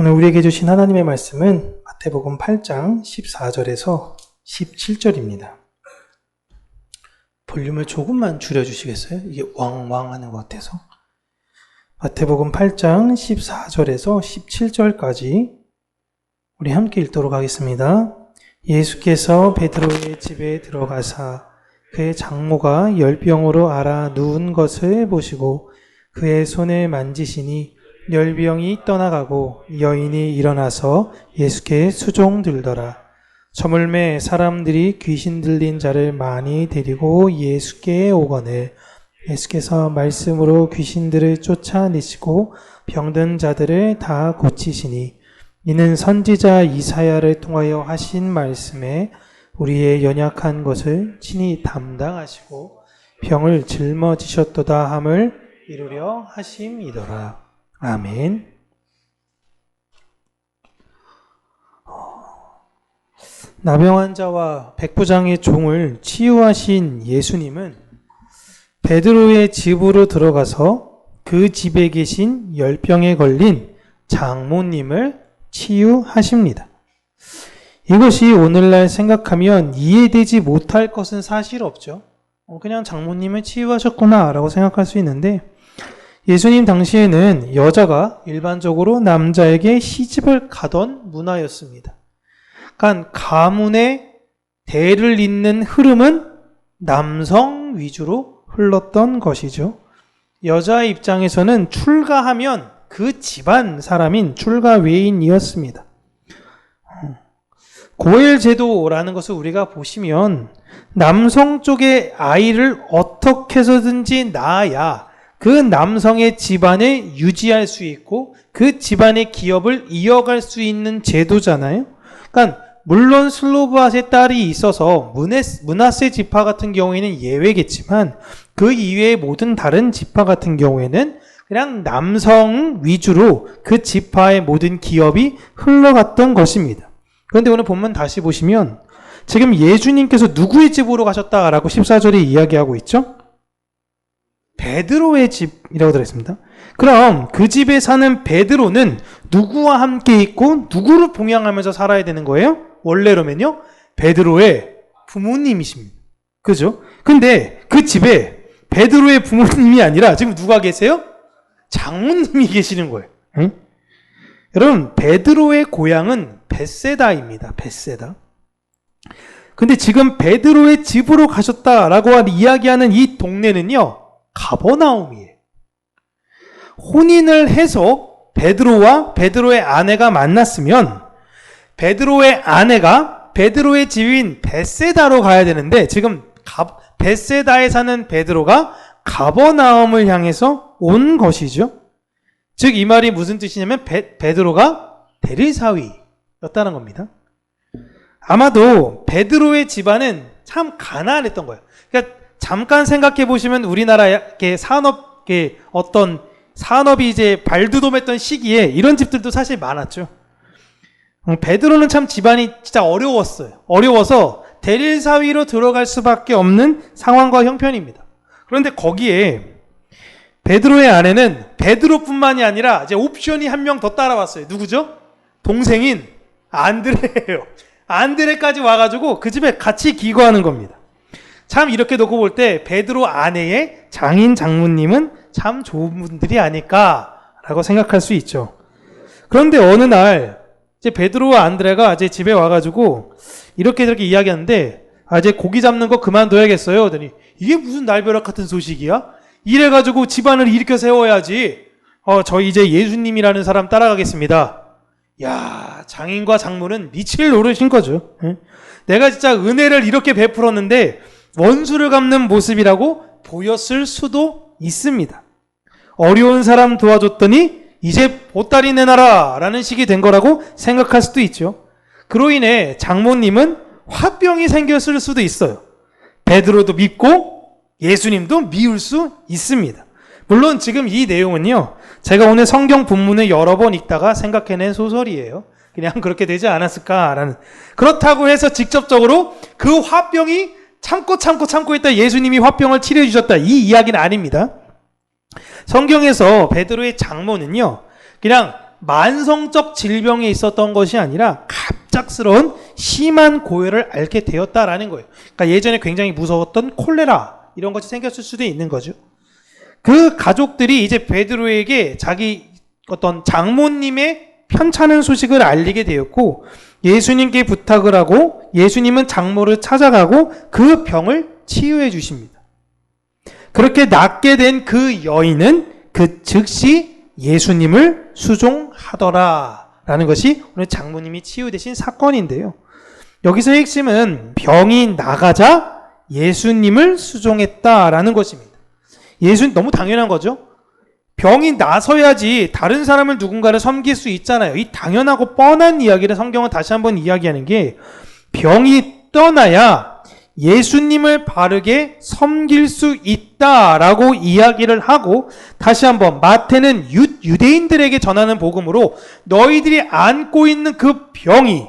오늘 우리에게 주신 하나님의 말씀은 마태복음 8장 14절에서 17절입니다. 볼륨을 조금만 줄여주시겠어요? 이게 왕왕 하는 것 같아서. 마태복음 8장 14절에서 17절까지 우리 함께 읽도록 하겠습니다. 예수께서 베드로의 집에 들어가사 그의 장모가 열병으로 알아 누운 것을 보시고 그의 손을 만지시니 열병이 떠나가고 여인이 일어나서 예수께 수종 들더라. 저물매 사람들이 귀신 들린 자를 많이 데리고 예수께 오거늘 예수께서 말씀으로 귀신들을 쫓아내시고 병든 자들을 다 고치시니 이는 선지자 이사야를 통하여 하신 말씀에 우리의 연약한 것을 친히 담당하시고 병을 짊어지셨도다 함을 이루려 하심이더라. 아멘. 나병 환자와 백부장의 종을 치유하신 예수님은 베드로의 집으로 들어가서 그 집에 계신 열병에 걸린 장모님을 치유하십니다. 이것이 오늘날 생각하면 이해되지 못할 것은 사실 없죠. 어, 그냥 장모님을 치유하셨구나 라고 생각할 수 있는데 예수님 당시에는 여자가 일반적으로 남자에게 시집을 가던 문화였습니다. 그러니까 가문의 대를 잇는 흐름은 남성 위주로 흘렀던 것이죠. 여자 입장에서는 출가하면 그 집안 사람인 출가 외인이었습니다. 고엘 제도라는 것을 우리가 보시면 남성 쪽의 아이를 어떻게 해서든지 낳아야 그 남성의 집안을 유지할 수 있고 그 집안의 기업을 이어갈 수 있는 제도잖아요. 그러니까 물론 슬로브앗의 딸이 있어서 문하세 지파 같은 경우에는 예외겠지만 그 이외의 모든 다른 지파 같은 경우에는 그냥 남성 위주로 그 지파의 모든 기업이 흘러갔던 것입니다. 그런데 오늘 본문 다시 보시면 지금 예수님께서 누구의 집으로 가셨다라고 14절에 이야기하고 있죠? 베드로의 집이라고 들었습니다. 그럼 그 집에 사는 베드로는 누구와 함께 있고 누구를 봉양하면서 살아야 되는 거예요? 원래로면요. 베드로의 부모님이십니다. 그죠? 근데 그 집에 베드로의 부모님이 아니라 지금 누가 계세요? 장모님이 계시는 거예요. 응? 여러분, 베드로의 고향은 베세다입니다. 베세다. 근데 지금 베드로의 집으로 가셨다라고 이야기하는 이 동네는요. 가버나움이에요. 혼인을 해서 베드로와 베드로의 아내가 만났으면 베드로의 아내가 베드로의 집인 베세다로 가야 되는데 지금 베세다에 사는 베드로가 가버나움을 향해서 온 것이죠. 즉 이 말이 무슨 뜻이냐면 베, 베드로가 대리사위였다는 겁니다. 아마도 베드로의 집안은 참 가난했던 거예요. 그러니까 잠깐 생각해 보시면 우리나라의 산업, 어떤 산업이 이제 발두돔했던 시기에 이런 집들도 사실 많았죠. 음, 베드로는 참 집안이 진짜 어려웠어요. 어려워서 대릴 사위로 들어갈 수밖에 없는 상황과 형편입니다. 그런데 거기에 베드로의 아내는 베드로뿐만이 아니라 이제 옵션이 한 명 더 따라왔어요. 누구죠? 동생인 안드레예요. 안드레까지 와가지고 그 집에 같이 기거하는 겁니다. 참 이렇게 놓고 볼 때 베드로 아내의 장인 장모님은 참 좋은 분들이 아닐까라고 생각할 수 있죠. 그런데 어느 날 이제 베드로와 안드레가 이제 집에 와가지고 이렇게 저렇게 이야기하는데 아 이제 고기 잡는 거 그만둬야겠어요. 그러더니 이게 무슨 날벼락 같은 소식이야? 이래가지고 집안을 일으켜 세워야지. 어 저희 이제 예수님이라는 사람 따라가겠습니다. 야 장인과 장모는 미칠 노릇인 거죠. 응? 내가 진짜 은혜를 이렇게 베풀었는데 원수를 갚는 모습이라고 보였을 수도 있습니다. 어려운 사람 도와줬더니 이제 보따리 내놔라 라는 식이 된 거라고 생각할 수도 있죠. 그로 인해 장모님은 화병이 생겼을 수도 있어요. 베드로도 믿고 예수님도 미울 수 있습니다. 물론 지금 이 내용은요, 제가 오늘 성경 본문을 여러 번 읽다가 생각해낸 소설이에요. 그냥 그렇게 되지 않았을까라는. 그렇다고 해서 직접적으로 그 화병이 참고 참고 참고 있다 예수님이 화병을 치료해 주셨다. 이 이야기는 아닙니다. 성경에서 베드로의 장모는요. 그냥 만성적 질병에 있었던 것이 아니라 갑작스러운 심한 고열을 앓게 되었다라는 거예요. 그러니까 예전에 굉장히 무서웠던 콜레라 이런 것이 생겼을 수도 있는 거죠. 그 가족들이 이제 베드로에게 자기 어떤 장모님의 편찮은 소식을 알리게 되었고 예수님께 부탁을 하고 예수님은 장모를 찾아가고 그 병을 치유해 주십니다. 그렇게 낫게 된 그 여인은 그 즉시 예수님을 수종하더라. 라는 것이 오늘 장모님이 치유되신 사건인데요. 여기서 핵심은 병이 나가자 예수님을 수종했다라는 것입니다. 예수 너무 당연한 거죠. 병이 나서야지 다른 사람을 누군가를 섬길 수 있잖아요. 이 당연하고 뻔한 이야기를 성경은 다시 한번 이야기하는 게 병이 떠나야 예수님을 바르게 섬길 수 있다라고 이야기를 하고 다시 한번 마태는 유, 유대인들에게 전하는 복음으로 너희들이 안고 있는 그 병이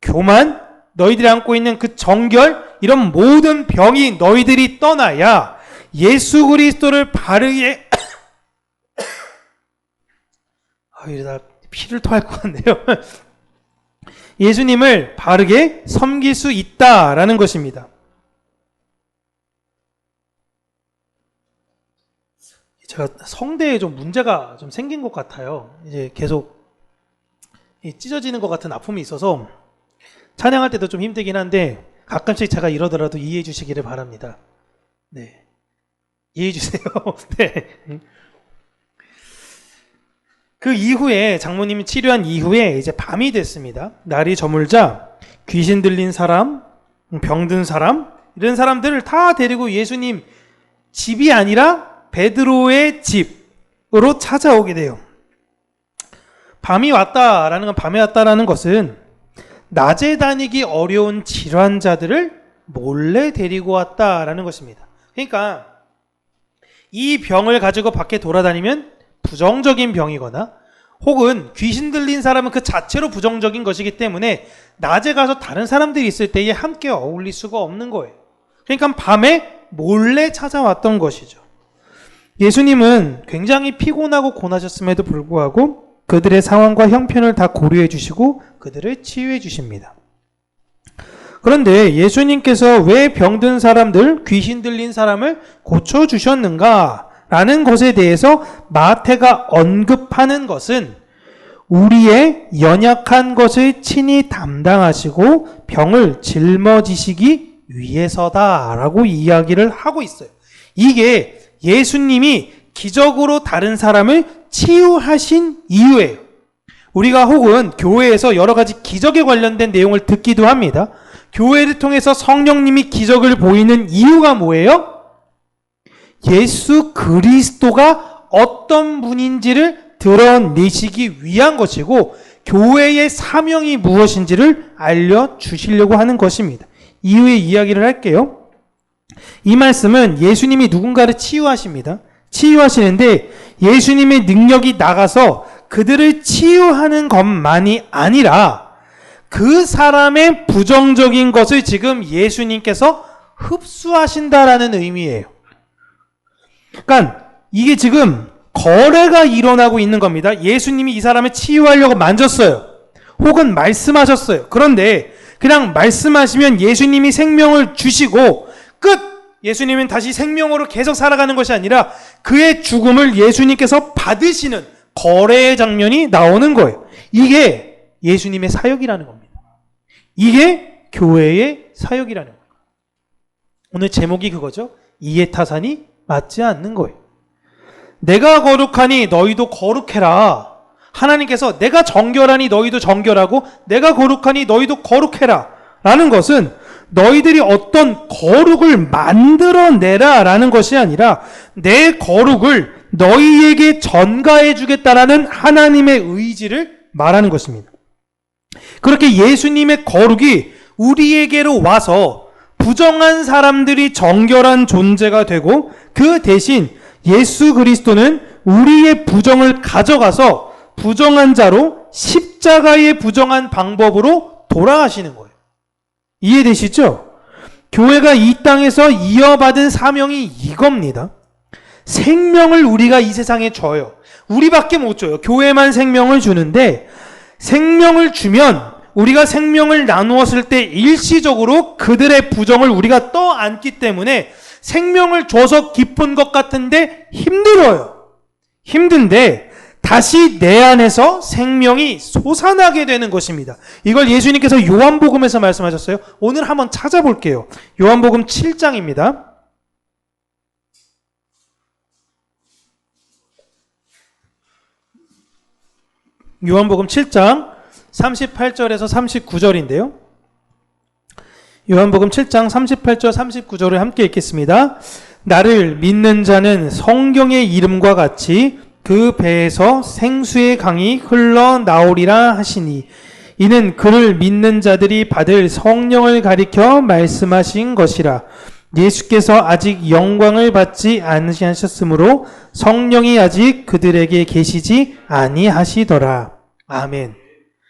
교만, 너희들이 안고 있는 그 정결 이런 모든 병이 너희들이 떠나야 예수 그리스도를 바르게 아, 이러다 피를 토할 것 같네요. 예수님을 바르게 섬길 수 있다라는 것입니다. 제가 성대에 좀 문제가 좀 생긴 것 같아요. 이제 계속 이 찢어지는 것 같은 아픔이 있어서 찬양할 때도 좀 힘들긴 한데 가끔씩 제가 이러더라도 이해해 주시기를 바랍니다. 네. 이해해 주세요. 네. 그 이후에 장모님이 치료한 이후에 이제 밤이 됐습니다. 날이 저물자 귀신 들린 사람, 병든 사람 이런 사람들을 다 데리고 예수님 집이 아니라 베드로의 집으로 찾아오게 돼요. 밤이 왔다라는 건 밤에 왔다라는 것은 낮에 다니기 어려운 질환자들을 몰래 데리고 왔다라는 것입니다. 그러니까 이 병을 가지고 밖에 돌아다니면 부정적인 병이거나 혹은 귀신 들린 사람은 그 자체로 부정적인 것이기 때문에 낮에 가서 다른 사람들이 있을 때에 함께 어울릴 수가 없는 거예요. 그러니까 밤에 몰래 찾아왔던 것이죠. 예수님은 굉장히 피곤하고 고나셨음에도 불구하고 그들의 상황과 형편을 다 고려해 주시고 그들을 치유해 주십니다. 그런데 예수님께서 왜 병든 사람들, 귀신 들린 사람을 고쳐 주셨는가? 라는 것에 대해서 마태가 언급하는 것은 우리의 연약한 것을 친히 담당하시고 병을 짊어지시기 위해서다라고 이야기를 하고 있어요. 이게 예수님이 기적으로 다른 사람을 치유하신 이유예요. 우리가 혹은 교회에서 여러 가지 기적에 관련된 내용을 듣기도 합니다. 교회를 통해서 성령님이 기적을 보이는 이유가 뭐예요? 예수 그리스도가 어떤 분인지를 드러내시기 위한 것이고 교회의 사명이 무엇인지를 알려주시려고 하는 것입니다. 이후에 이야기를 할게요. 이 말씀은 예수님이 누군가를 치유하십니다. 치유하시는데 예수님의 능력이 나가서 그들을 치유하는 것만이 아니라 그 사람의 부정적인 것을 지금 예수님께서 흡수하신다라는 의미예요. 그러니까 이게 지금 거래가 일어나고 있는 겁니다. 예수님이 이 사람을 치유하려고 만졌어요. 혹은 말씀하셨어요. 그런데 그냥 말씀하시면 예수님이 생명을 주시고 끝! 예수님은 다시 생명으로 계속 살아가는 것이 아니라 그의 죽음을 예수님께서 받으시는 거래의 장면이 나오는 거예요. 이게 예수님의 사역이라는 겁니다. 이게 교회의 사역이라는 거예요. 오늘 제목이 그거죠. 이해타산이 맞지 않는 거예요. 내가 거룩하니 너희도 거룩해라. 하나님께서 내가 정결하니 너희도 정결하고 내가 거룩하니 너희도 거룩해라. 라는 것은 너희들이 어떤 거룩을 만들어내라 라는 것이 아니라 내 거룩을 너희에게 전가해 주겠다라는 하나님의 의지를 말하는 것입니다. 그렇게 예수님의 거룩이 우리에게로 와서 부정한 사람들이 정결한 존재가 되고 그 대신 예수 그리스도는 우리의 부정을 가져가서 부정한 자로 십자가의 부정한 방법으로 돌아가시는 거예요. 이해되시죠? 교회가 이 땅에서 이어받은 사명이 이겁니다. 생명을 우리가 이 세상에 줘요. 우리밖에 못 줘요. 교회만 생명을 주는데 생명을 주면 우리가 생명을 나누었을 때 일시적으로 그들의 부정을 우리가 떠안기 때문에 생명을 줘서 기쁜 것 같은데 힘들어요. 힘든데 다시 내 안에서 생명이 솟아나게 되는 것입니다. 이걸 예수님께서 요한복음에서 말씀하셨어요. 오늘 한번 찾아볼게요. 요한복음 7장입니다. 요한복음 7장 38절에서 39절인데요. 요한복음 7장 38절 39절을 함께 읽겠습니다. 나를 믿는 자는 성경의 이름과 같이 그 배에서 생수의 강이 흘러나오리라 하시니 이는 그를 믿는 자들이 받을 성령을 가리켜 말씀하신 것이라 예수께서 아직 영광을 받지 않으셨으므로 성령이 아직 그들에게 계시지 아니하시더라. 아멘.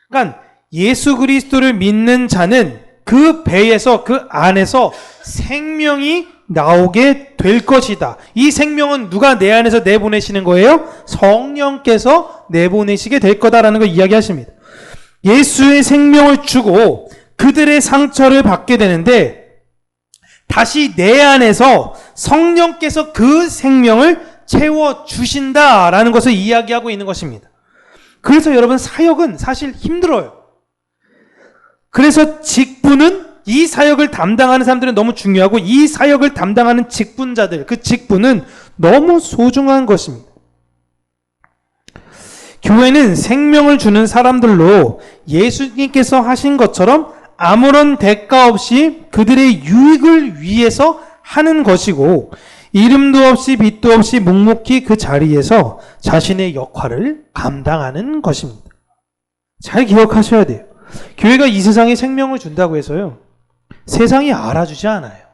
그러니까 예수 그리스도를 믿는 자는 그 배에서 그 안에서 생명이 나오게 될 것이다. 이 생명은 누가 내 안에서 내보내시는 거예요? 성령께서 내보내시게 될 거다라는 걸 이야기하십니다. 예수의 생명을 주고 그들의 상처를 받게 되는데 다시 내 안에서 성령께서 그 생명을 채워 주신다라는 것을 이야기하고 있는 것입니다. 그래서 여러분 사역은 사실 힘들어요. 그래서 직분은 이 사역을 담당하는 사람들은 너무 중요하고 이 사역을 담당하는 직분자들, 그 직분은 너무 소중한 것입니다. 교회는 생명을 주는 사람들로 예수님께서 하신 것처럼 아무런 대가 없이 그들의 유익을 위해서 하는 것이고 이름도 없이 빛도 없이 묵묵히 그 자리에서 자신의 역할을 감당하는 것입니다. 잘 기억하셔야 돼요. 교회가 이 세상에 생명을 준다고 해서요. 세상이 알아주지 않아요.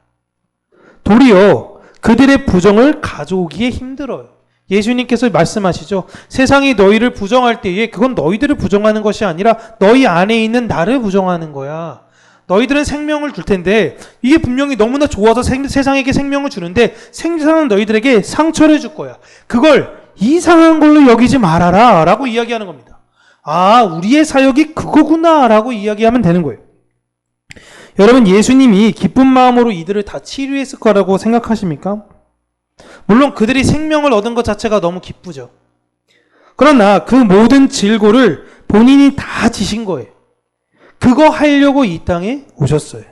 도리어 그들의 부정을 가져오기에 힘들어요. 예수님께서 말씀하시죠. 세상이 너희를 부정할 때에 그건 너희들을 부정하는 것이 아니라 너희 안에 있는 나를 부정하는 거야. 너희들은 생명을 줄 텐데 이게 분명히 너무나 좋아서 생, 세상에게 생명을 주는데 생사는 너희들에게 상처를 줄 거야. 그걸 이상한 걸로 여기지 말아라 라고 이야기하는 겁니다. 아, 우리의 사역이 그거구나 라고 이야기하면 되는 거예요. 여러분, 예수님이 기쁜 마음으로 이들을 다 치료했을 거라고 생각하십니까? 물론 그들이 생명을 얻은 것 자체가 너무 기쁘죠. 그러나 그 모든 질고를 본인이 다 지신 거예요. 그거 하려고 이 땅에 오셨어요.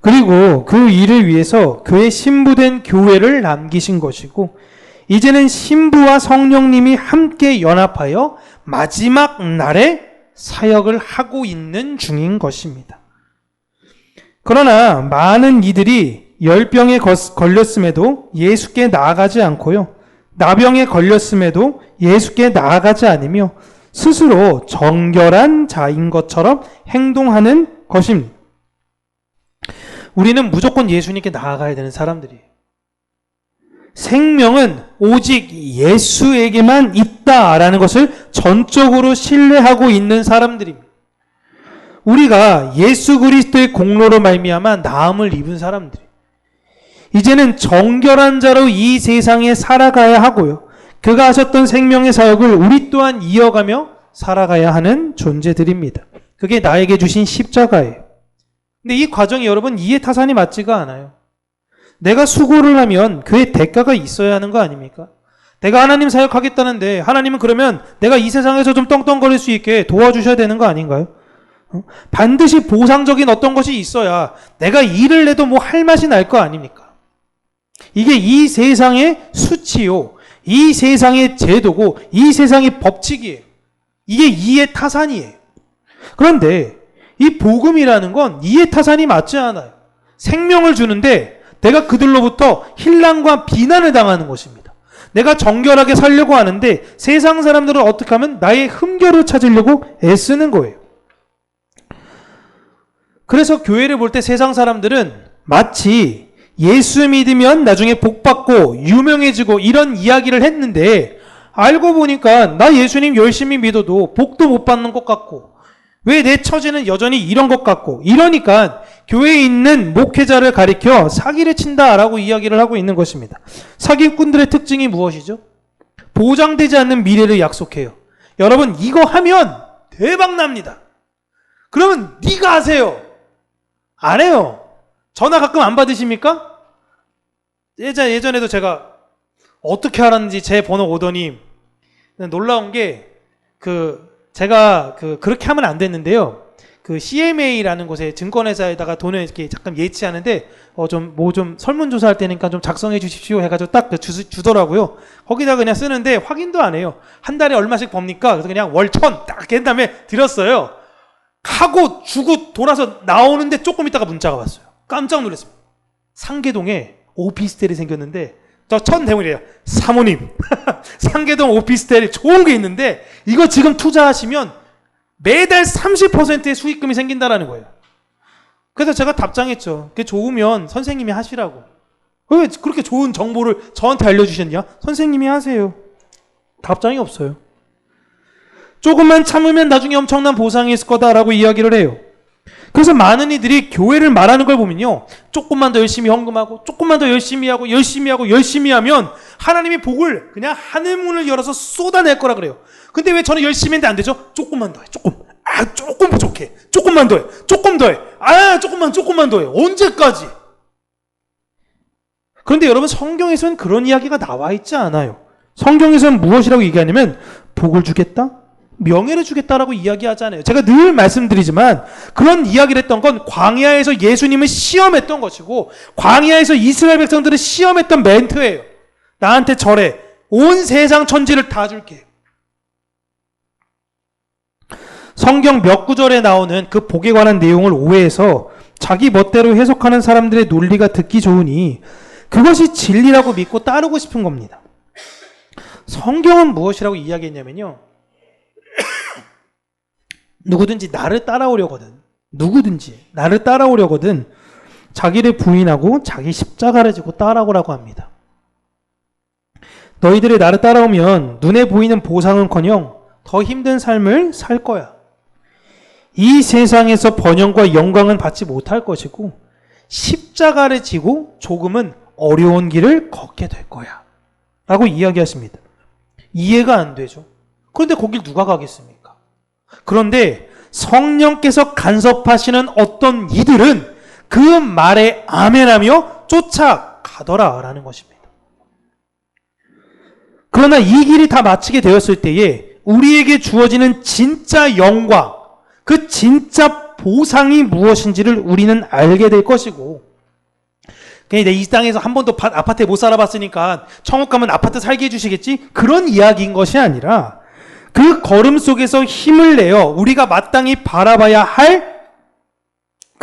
그리고 그 일을 위해서 그의 신부된 교회를 남기신 것이고, 이제는 신부와 성령님이 함께 연합하여 마지막 날에 사역을 하고 있는 중인 것입니다. 그러나 많은 이들이 열병에 걸렸음에도 예수께 나아가지 않고요. 나병에 걸렸음에도 예수께 나아가지 않으며 스스로 정결한 자인 것처럼 행동하는 것입니다. 우리는 무조건 예수님께 나아가야 되는 사람들이에요. 생명은 오직 예수에게만 있다라는 것을 전적으로 신뢰하고 있는 사람들입니다. 우리가 예수 그리스도의 공로로 말미암아 나음을 입은 사람들. 이제는 정결한 자로 이 세상에 살아가야 하고요. 그가 하셨던 생명의 사역을 우리 또한 이어가며 살아가야 하는 존재들입니다. 그게 나에게 주신 십자가예요. 근데 이 과정이 여러분 이해 타산이 맞지가 않아요. 내가 수고를 하면 그의 대가가 있어야 하는 거 아닙니까? 내가 하나님 사역하겠다는데 하나님은 그러면 내가 이 세상에서 좀 떵떵거릴 수 있게 도와주셔야 되는 거 아닌가요? 어? 반드시 보상적인 어떤 것이 있어야 내가 일을 내도 뭐 할 맛이 날 거 아닙니까? 이게 이 세상의 수치요. 이 세상의 제도고 이 세상의 법칙이에요. 이게 이해 타산이에요. 그런데 이 복음이라는 건 이해 타산이 맞지 않아요. 생명을 주는데 내가 그들로부터 힐난과 비난을 당하는 것입니다. 내가 정결하게 살려고 하는데 세상 사람들은 어떻게 하면 나의 흠결을 찾으려고 애쓰는 거예요. 그래서 교회를 볼 때 세상 사람들은 마치 예수 믿으면 나중에 복 받고 유명해지고 이런 이야기를 했는데 알고 보니까 나 예수님 열심히 믿어도 복도 못 받는 것 같고 왜 내 처지는 여전히 이런 것 같고 이러니까 교회에 있는 목회자를 가리켜 사기를 친다라고 이야기를 하고 있는 것입니다. 사기꾼들의 특징이 무엇이죠? 보장되지 않는 미래를 약속해요. 여러분 이거 하면 대박 납니다. 그러면 네가 하세요. 안 해요. 전화 가끔 안 받으십니까? 예전 예전에도 제가 어떻게 알았는지 제 번호 오더니 놀라운 게 그 제가 그 그렇게 하면 안 됐는데요. 그 CMA라는 곳에 증권회사에다가 돈을 이렇게 잠깐 예치하는데 어 좀 뭐좀 설문조사 할 때니까 좀 작성해 주십시오 해가지고 딱그 주, 주더라고요. 거기다 그냥 쓰는데 확인도 안 해요. 한 달에 얼마씩 법니까? 그래서 그냥 월천 딱 깬 다음에 드렸어요. 하고 주고 돌아서 나오는데 조금 있다가 문자가 왔어요. 깜짝 놀랐습니다. 상계동에 오피스텔이 생겼는데 저첫 대문이에요. 사모님 상계동 오피스텔 좋은 게 있는데 이거 지금 투자하시면 매달 30%의 수익금이 생긴다라는 거예요. 그래서 제가 답장했죠. 그게 좋으면 선생님이 하시라고. 왜 그렇게 좋은 정보를 저한테 알려주셨냐? 선생님이 하세요. 답장이 없어요. 조금만 참으면 나중에 엄청난 보상이 있을 거다라고 이야기를 해요. 그래서 많은 이들이 교회를 말하는 걸 보면요. 조금만 더 열심히 헌금하고, 조금만 더 열심히 하고, 열심히 하고, 열심히 하면 하나님이 복을 그냥 하늘 문을 열어서 쏟아낼 거라 그래요. 근데 왜 저는 열심히 했는데 안 되죠? 조금만 더 해, 조금. 아, 조금 부족해. 조금만 더 해. 조금 더 해. 아, 조금만, 조금만 더 해. 언제까지? 그런데 여러분, 성경에서는 그런 이야기가 나와 있지 않아요. 성경에서는 무엇이라고 얘기하냐면, 복을 주겠다? 명예를 주겠다라고 이야기하잖아요. 제가 늘 말씀드리지만 그런 이야기를 했던 건 광야에서 예수님을 시험했던 것이고 광야에서 이스라엘 백성들을 시험했던 멘트예요. 나한테 절해. 온 세상 천지를 다 줄게. 성경 몇 구절에 나오는 그 복에 관한 내용을 오해해서 자기 멋대로 해석하는 사람들의 논리가 듣기 좋으니 그것이 진리라고 믿고 따르고 싶은 겁니다. 성경은 무엇이라고 이야기했냐면요. 누구든지 나를 따라오려거든. 누구든지 나를 따라오려거든. 자기를 부인하고 자기 십자가를 지고 따라오라고 합니다. 너희들이 나를 따라오면 눈에 보이는 보상은커녕 더 힘든 삶을 살 거야. 이 세상에서 번영과 영광은 받지 못할 것이고 십자가를 지고 조금은 어려운 길을 걷게 될 거야. 라고 이야기하십니다. 이해가 안 되죠. 그런데 거길 누가 가겠습니까? 그런데 성령께서 간섭하시는 어떤 이들은 그 말에 아멘하며 쫓아가더라라는 것입니다. 그러나 이 길이 다 마치게 되었을 때에 우리에게 주어지는 진짜 영광, 그 진짜 보상이 무엇인지를 우리는 알게 될 것이고, 그냥 내 이 땅에서 한 번도 파- 아파트에 못 살아봤으니까 천국 가면 아파트 살게 해주시겠지? 그런 이야기인 것이 아니라 그 걸음 속에서 힘을 내어 우리가 마땅히 바라봐야 할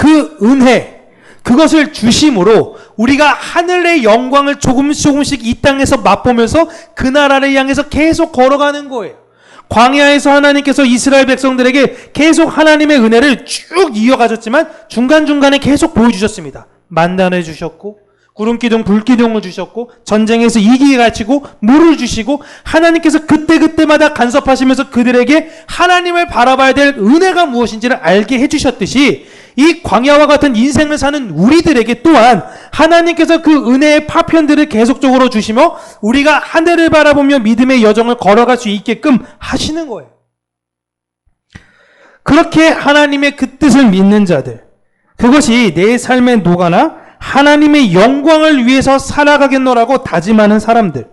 그 은혜, 그것을 주심으로 우리가 하늘의 영광을 조금씩 조금씩 이 땅에서 맛보면서 그 나라를 향해서 계속 걸어가는 거예요. 광야에서 하나님께서 이스라엘 백성들에게 계속 하나님의 은혜를 쭉 이어가셨지만 중간중간에 계속 보여주셨습니다. 만난해 주셨고 구름 기둥, 불 기둥을 주셨고 전쟁에서 이기게 가르치고 물을 주시고 하나님께서 그때 그때마다 간섭하시면서 그들에게 하나님을 바라봐야 될 은혜가 무엇인지를 알게 해주셨듯이 이 광야와 같은 인생을 사는 우리들에게 또한 하나님께서 그 은혜의 파편들을 계속적으로 주시며 우리가 하늘을 바라보며 믿음의 여정을 걸어갈 수 있게끔 하시는 거예요. 그렇게 하나님의 그 뜻을 믿는 자들, 그것이 내 삶에 녹아나 하나님의 영광을 위해서 살아가겠노라고 다짐하는 사람들.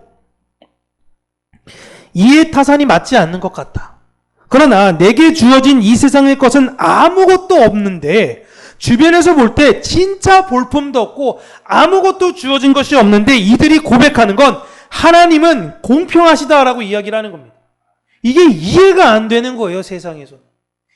이해 타산이 맞지 않는 것 같다. 그러나 내게 주어진 이 세상의 것은 아무것도 없는데 주변에서 볼 때 진짜 볼품도 없고 아무것도 주어진 것이 없는데 이들이 고백하는 건 하나님은 공평하시다라고 이야기를 하는 겁니다. 이게 이해가 안 되는 거예요, 세상에서.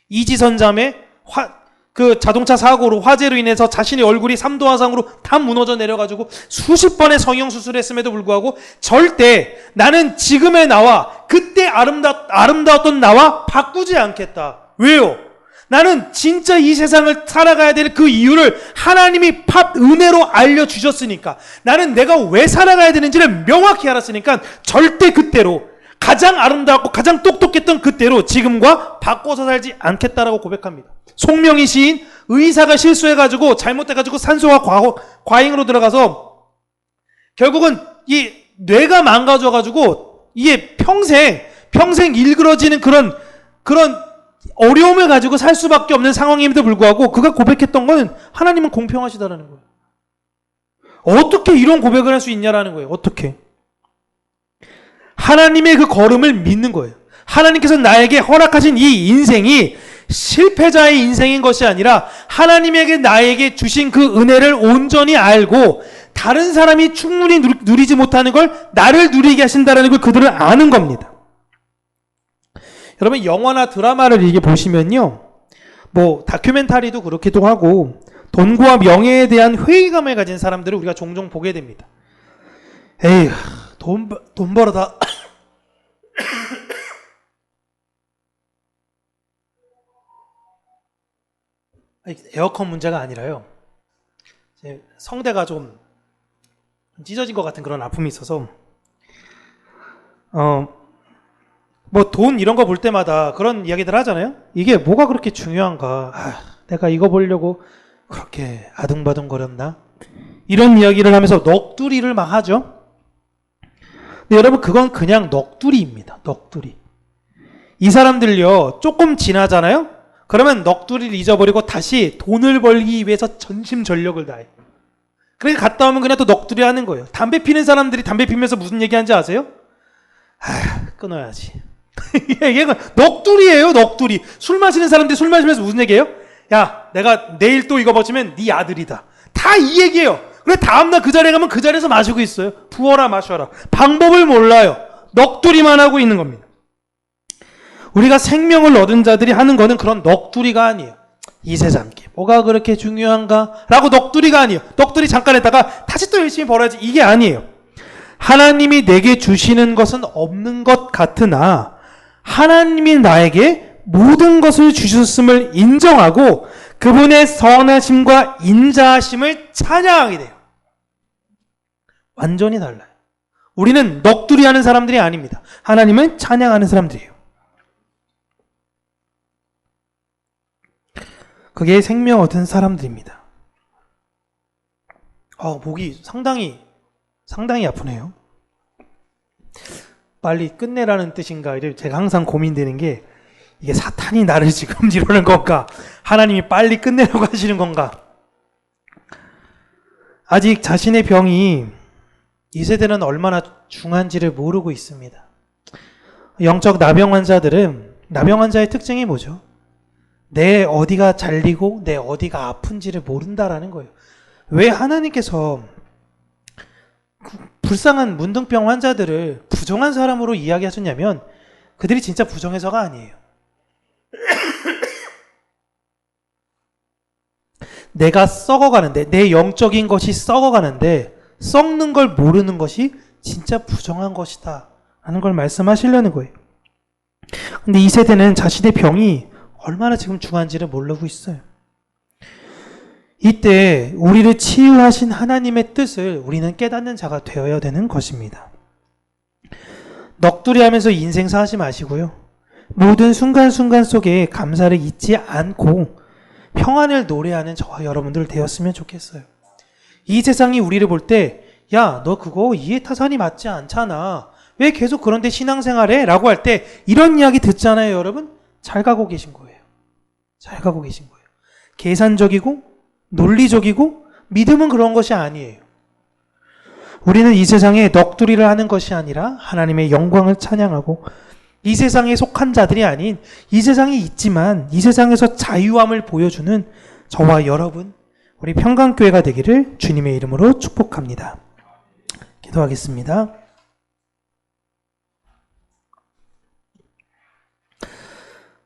이지선 자매 화, 그 자동차 사고로 화재로 인해서 자신의 얼굴이 3도 화상으로 다 무너져 내려가지고 수십 번의 성형 수술했음에도 불구하고 절대 나는 지금의 나와 그때 아름다, 아름다웠던 나와 바꾸지 않겠다. 왜요? 나는 진짜 이 세상을 살아가야 될 그 이유를 하나님이 팝 은혜로 알려 주셨으니까 나는 내가 왜 살아가야 되는지를 명확히 알았으니까 절대 그때로 가장 아름다웠고 가장 똑똑했던 그때로 지금과 바꿔서 살지 않겠다라고 고백합니다. 송명희 시인 의사가 실수해가지고 잘못해가지고 산소와 과, 과잉으로 들어가서 결국은 이 뇌가 망가져가지고 이게 평생 평생 일그러지는 그런 그런 어려움을 가지고 살 수밖에 없는 상황임에도 불구하고 그가 고백했던 거는 하나님은 공평하시다라는 거예요. 어떻게 이런 고백을 할 수 있냐라는 거예요. 어떻게? 하나님의 그 걸음을 믿는 거예요. 하나님께서 나에게 허락하신 이 인생이 실패자의 인생인 것이 아니라 하나님에게 나에게 주신 그 은혜를 온전히 알고 다른 사람이 충분히 누리- 누리지 못하는 걸 나를 누리게 하신다는 걸 그들은 아는 겁니다. 여러분 영화나 드라마를 이게 보시면요. 뭐 다큐멘터리도 그렇기도 하고 돈과 명예에 대한 회의감을 가진 사람들을 우리가 종종 보게 됩니다. 에이, 돈, 벌- 돈 벌어다. 에어컨 문제가 아니라요. 제 성대가 좀 찢어진 것 같은 그런 아픔이 있어서, 어, 뭐 돈 이런 거 볼 때마다 그런 이야기들 하잖아요. 이게 뭐가 그렇게 중요한가? 아, 내가 이거 보려고 그렇게 아둥바둥 거렸나? 이런 이야기를 하면서 넋두리를 막 하죠. 여러분 그건 그냥 넋두리입니다. 넋두리. 이 사람들요 조금 지나잖아요. 그러면 넋두리를 잊어버리고 다시 돈을 벌기 위해서 전심전력을 다해. 그러니까 갔다 오면 그냥 또 넋두리 하는 거예요. 담배 피는 사람들이 담배 피면서 무슨 얘기하는지 아세요? 아, 끊어야지. 얘가 넋두리예요, 넋두리. 술 마시는 사람들이 술 마시면서 무슨 얘기해요? 야, 내가 내일 또 이거 버치면 네 아들이다. 다 이 얘기예요. 그래 다음날 그 자리에 가면 그 자리에서 마시고 있어요. 부어라 마셔라. 방법을 몰라요. 넋두리만 하고 있는 겁니다. 우리가 생명을 얻은 자들이 하는 거는 그런 넋두리가 아니에요. 이 세상 게 뭐가 그렇게 중요한가? 라고 넋두리가 아니에요. 넋두리 잠깐 했다가 다시 또 열심히 벌어야지. 이게 아니에요. 하나님이 내게 주시는 것은 없는 것 같으나 하나님이 나에게 모든 것을 주셨음을 인정하고 그분의 선하심과 인자하심을 찬양하게 돼요. 완전히 달라요. 우리는 넋두리 하는 사람들이 아닙니다. 하나님은 찬양하는 사람들이에요. 그게 생명 얻은 사람들입니다. 아, 목이 상당히 상당히 아프네요. 빨리 끝내라는 뜻인가? 제가 항상 고민되는 게 이게 사탄이 나를 지금 이러는 건가? 하나님이 빨리 끝내려고 하시는 건가? 아직 자신의 병이 이 세대는 얼마나 중한지를 모르고 있습니다. 영적 나병 환자들은 나병 환자의 특징이 뭐죠? 내 어디가 잘리고 내 어디가 아픈지를 모른다라는 거예요. 왜 하나님께서 그 불쌍한 문둥병 환자들을 부정한 사람으로 이야기하셨냐면 그들이 진짜 부정해서가 아니에요. 내가 썩어가는데 내 영적인 것이 썩어가는데 썩는 걸 모르는 것이 진짜 부정한 것이다 하는 걸 말씀하시려는 거예요. 근데 이 세대는 자신의 병이 얼마나 지금 중한지를 모르고 있어요. 이때 우리를 치유하신 하나님의 뜻을 우리는 깨닫는 자가 되어야 되는 것입니다. 넋두리 하면서 인생 사지 마시고요. 모든 순간순간 속에 감사를 잊지 않고 평안을 노래하는 저와 여러분들 되었으면 좋겠어요. 이 세상이 우리를 볼 때, 야, 너 그거 이해타산이 맞지 않잖아. 왜 계속 그런데 신앙생활해? 라고 할 때, 이런 이야기 듣잖아요, 여러분? 잘 가고 계신 거예요. 잘 가고 계신 거예요. 계산적이고, 논리적이고, 믿음은 그런 것이 아니에요. 우리는 이 세상에 넋두리를 하는 것이 아니라 하나님의 영광을 찬양하고 이 세상에 속한 자들이 아닌 이 세상에 있지만 이 세상에서 자유함을 보여주는 저와 여러분 우리 평강교회가 되기를 주님의 이름으로 축복합니다. 기도하겠습니다.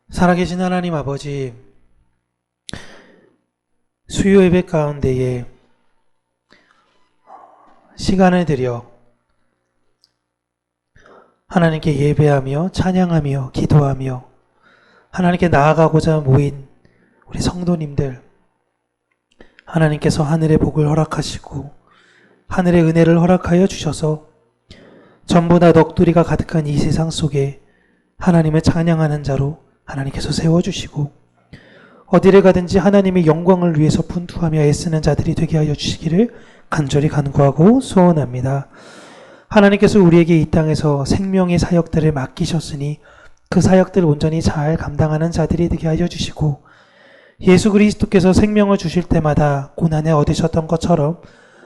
살아계신 하나님 아버지 수요 예배 가운데에 시간을 들여 하나님께 예배하며 찬양하며 기도하며 하나님께 나아가고자 모인 우리 성도님들 하나님께서 하늘의 복을 허락하시고 하늘의 은혜를 허락하여 주셔서 전부 다 넋두리가 가득한 이 세상 속에 하나님을 찬양하는 자로 하나님께서 세워주시고 어디를 가든지 하나님의 영광을 위해서 분투하며 애쓰는 자들이 되게 하여 주시기를 간절히 간구하고 소원합니다. 하나님께서 우리에게 이 땅에서 생명의 사역들을 맡기셨으니 그 사역들을 온전히 잘 감당하는 자들이 되게 하여 주시고 예수 그리스도께서 생명을 주실 때마다 고난을 얻으셨던 것처럼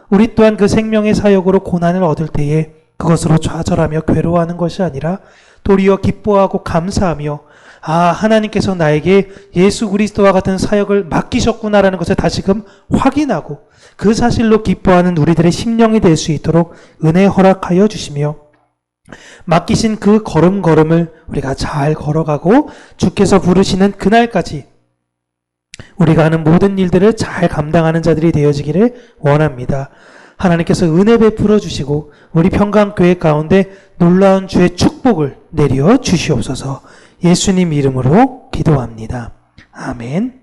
우리 또한 그 생명의 사역으로 고난을 얻을 때에 그것으로 좌절하며 괴로워하는 것이 아니라 도리어 기뻐하고 감사하며 아 하나님께서 나에게 예수 그리스도와 같은 사역을 맡기셨구나라는 것을 다시금 확인하고 그 사실로 기뻐하는 우리들의 심령이 될 수 있도록 은혜 허락하여 주시며 맡기신 그 걸음걸음을 우리가 잘 걸어가고 주께서 부르시는 그날까지 우리가 하는 모든 일들을 잘 감당하는 자들이 되어지기를 원합니다. 하나님께서 은혜 베풀어 주시고 우리 평강교회 가운데 놀라운 주의 축복을 내려 주시옵소서 예수님 이름으로 기도합니다. 아멘.